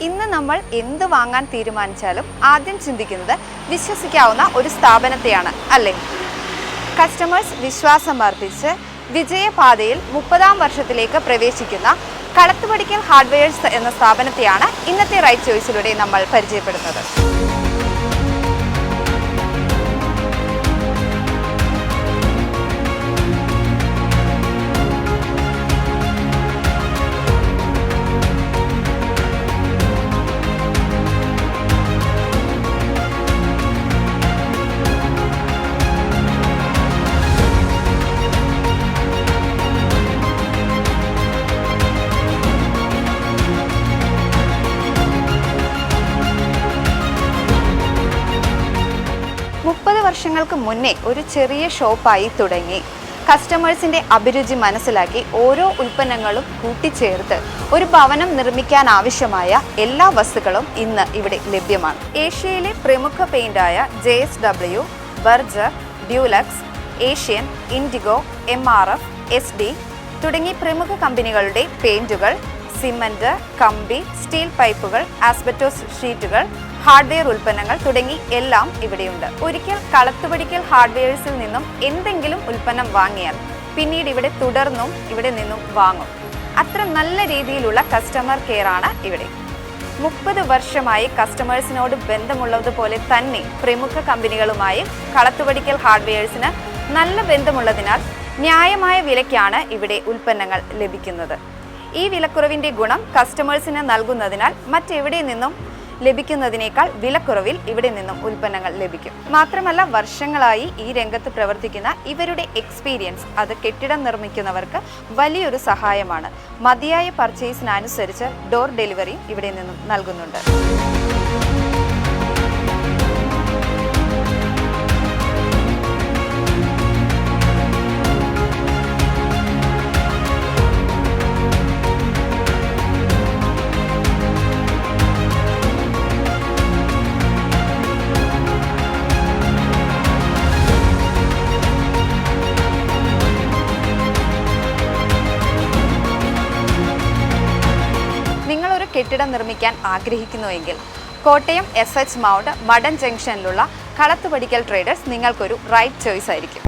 ഇന്ന് നമ്മൾ എന്ത് വാങ്ങാൻ തീരുമാനിച്ചാലും ആദ്യം ചിന്തിക്കുന്നത് വിശ്വസിക്കാവുന്ന ഒരു സ്ഥാപനത്തെയാണ് അല്ലേ? കസ്റ്റമേഴ്സ് വിശ്വാസം അർപ്പിച്ച് വിജയപാതയിൽ മുപ്പതാം വർഷത്തിലേക്ക് പ്രവേശിക്കുന്ന കളത്തുപടിക്കൽ ഹാർഡ്വെയർസ് എന്ന സ്ഥാപനത്തെയാണ് ഇന്നത്തെ റൈറ്റ് ചോയ്സിലൂടെ നമ്മൾ പരിചയപ്പെടുന്നത്. വർഷങ്ങൾക്ക് മുന്നേ ഒരു ചെറിയ ഷോപ്പായി തുടങ്ങി. കസ്റ്റമേഴ്സിന്റെ അഭിരുചി മനസ്സിലാക്കി ഓരോ ഉൽപ്പന്നങ്ങളും കൂട്ടിച്ചേർത്ത് ഒരു ഭവനം നിർമ്മിക്കാൻ ആവശ്യമായ എല്ലാ വസ്തുക്കളും ഇന്ന് ഇവിടെ ലഭ്യമാണ്. ഏഷ്യയിലെ പ്രമുഖ പെയിന്റായ J S W Berger Dulux Asian Indigo M R F S D തുടങ്ങി പ്രമുഖ കമ്പനികളുടെ പെയിന്റുകൾ സിമന്റ് കമ്പി സ്റ്റീൽ പൈപ്പുകൾ ആസ്ബറ്റോസ് ഷീറ്റുകൾ ഹാർഡ്വെയർ ഉൽപ്പന്നങ്ങൾ തുടങ്ങി എല്ലാം ഇവിടെയുണ്ട്. ഒരിക്കൽ കളത്തുപടിക്കൽ ഹാർഡ്വെയർസിൽ നിന്നും എന്തെങ്കിലും ഉൽപ്പന്നം വാങ്ങിയാൽ പിന്നീട് ഇവിടെ തുടർന്നും ഇവിടെ നിന്നും വാങ്ങും. അത്ര നല്ല രീതിയിലുള്ള കസ്റ്റമർ കെയർ ആണ് ഇവിടെ. മുപ്പത് വർഷമായി കസ്റ്റമേഴ്സിനോട് ബന്ധമുള്ളതുപോലെ തന്നെ പ്രമുഖ കമ്പനികളുമായി കളത്തുപടിക്കൽ ഹാർഡ്വെയർസിന് നല്ല ബന്ധമുള്ളതിനാൽ ന്യായമായ വിലയ്ക്കാണ് ഇവിടെ ഉൽപ്പന്നങ്ങൾ ലഭിക്കുന്നത്. ഈ വിലക്കുറവിന്റെ ഗുണം കസ്റ്റമേഴ്സിന് നൽകുന്നതിനാൽ മറ്റെവിടെ നിന്നും ലഭിക്കുന്നതിനേക്കാൾ വിലക്കുറവിൽ ഇവിടെ നിന്നും ഉൽപ്പന്നങ്ങൾ ലഭിക്കും. മാത്രമല്ല വർഷങ്ങളായി ഈ രംഗത്ത് പ്രവർത്തിക്കുന്ന ഇവരുടെ എക്സ്പീരിയൻസ് അത് കെട്ടിടം നിർമ്മിക്കുന്നവർക്ക് വലിയൊരു സഹായമാണ്. മതിയായ പർച്ചേസിനനുസരിച്ച് ഡോർ ഡെലിവറി ഇവിടെ നിന്നും നൽകുന്നുണ്ട്. കെട്ടിടം നിർമ്മിക്കാൻ ആഗ്രഹിക്കുന്നുവെങ്കിൽ കോട്ടയം എസ് എച്ച് മൗണ്ട് മഡൻ ജംഗ്ഷനിലുള്ള കളത്തുപടിക്കൽ ട്രേഡേഴ്സ് നിങ്ങൾക്കൊരു റൈറ്റ് ചോയ്സ് ആയിരിക്കും.